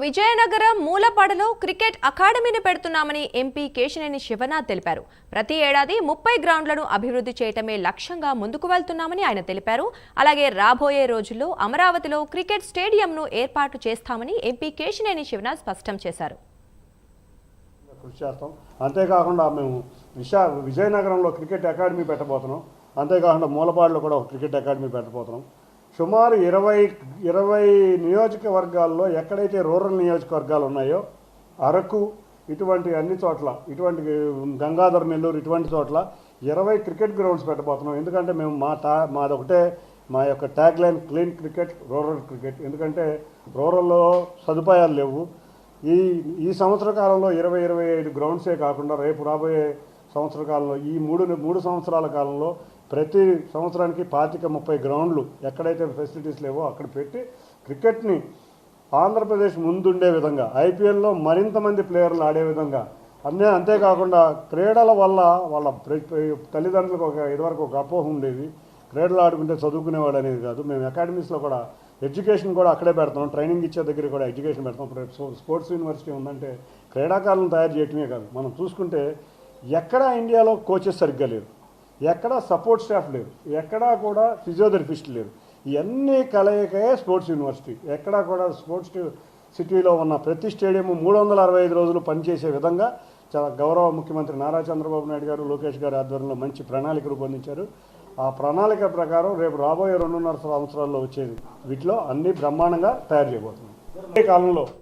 విజయనగరం మూలపాడలో క్రికెట్ అకాడమీని పెడుతున్నామని ఎంపీ కేశినేని శివనాథ్ తెలిపారు. ప్రతి ఏడాది ముప్పై గ్రౌండ్లను అభివృద్ధి చేయటమే లక్ష్యంగా ముందుకు వెళ్తున్నామని ఆయన తెలిపారు. అలాగే రాబోయే రోజుల్లో అమరావతిలో క్రికెట్ స్టేడియంను ఏర్పాటు చేస్తామని ఎంపీ కేశినేని శివనాథ్ స్పష్టం చేశారు. కృషి చేస్తాం. అంతేకాకుండా మేము విశా విజయనగరంలో క్రికెట్ అకాడమీ పెట్టబోతున్నాం. అంతేకాకుండా మూలపాడులో కూడా క్రికెట్ అకాడమీ పెట్టబోతున్నాం. సుమారు ఇరవై ఇరవై నియోజకవర్గాల్లో ఎక్కడైతే రూరల్ నియోజకవర్గాలు ఉన్నాయో అరకు ఇటువంటి అన్ని చోట్ల ఇటువంటి గంగాధర నెల్లూరు ఇటువంటి చోట్ల ఇరవై క్రికెట్ గ్రౌండ్స్ పెట్టబోతున్నాం. ఎందుకంటే మేము మా టా మాదొకటే మా యొక్క tag line clean cricket rural cricket. ఎందుకంటే రూరల్లో సదుపాయాలు లేవు. ఈ ఈ సంవత్సర కాలంలో ఇరవై ఇరవై ఐదు గ్రౌండ్సే కాకుండా రేపు రాబోయే సంవత్సర కాలంలో ఈ మూడు మూడు సంవత్సరాల కాలంలో ప్రతి సంవత్సరానికి పాతిక ముప్పై గ్రౌండ్లు ఎక్కడైతే ఫెసిలిటీస్ లేవో అక్కడ పెట్టి క్రికెట్ని ఆంధ్రప్రదేశ్ ముందుండే విధంగా ఐపీఎల్లో మరింత మంది ప్లేయర్లు ఆడే విధంగా అన్నీ అంతేకాకుండా క్రీడల వల్ల వాళ్ళ తల్లిదండ్రులకు ఒక ఇదివరకు ఒక అపోహ ఉండేది. క్రీడలు ఆడుకుంటే చదువుకునేవాడు అనేది కాదు. మేము అకాడమీస్లో కూడా ఎడ్యుకేషన్ కూడా అక్కడే పెడతాం ట్రైనింగ్ ఇచ్చే దగ్గర కూడా ఎడ్యుకేషన్ పెడతాం ఇప్పుడు స్పోర్ట్స్ యూనివర్సిటీ ఉందంటే క్రీడాకారులను తయారు చేయటమే కాదు. మనం చూసుకుంటే ఎక్కడా ఇండియాలో కోచెస్ సరిగ్గా లేరు. ఎక్కడా సపోర్ట్ స్టాఫ్ లేరు. ఎక్కడా కూడా ఫిజియోథెరపిస్ట్ లేరు. ఇవన్నీ కలయికే స్పోర్ట్స్ యూనివర్సిటీ ఎక్కడా కూడా స్పోర్ట్స్ సిటీలో ఉన్న ప్రతి స్టేడియం మూడు వందల అరవై ఐదు రోజులు పనిచేసే విధంగా చాలా గౌరవ ముఖ్యమంత్రి నారా చంద్రబాబు నాయుడు గారు లోకేష్ గారి ఆధ్వర్యంలో మంచి ప్రణాళిక రూపొందించారు. ఆ ప్రణాళిక ప్రకారం రేపు రాబోయే రెండున్నర సంవత్సరాల్లో వచ్చేది వీటిలో అన్ని బ్రహ్మాండంగా తయారు చేయబోతున్నాం. ఈ కాలంలో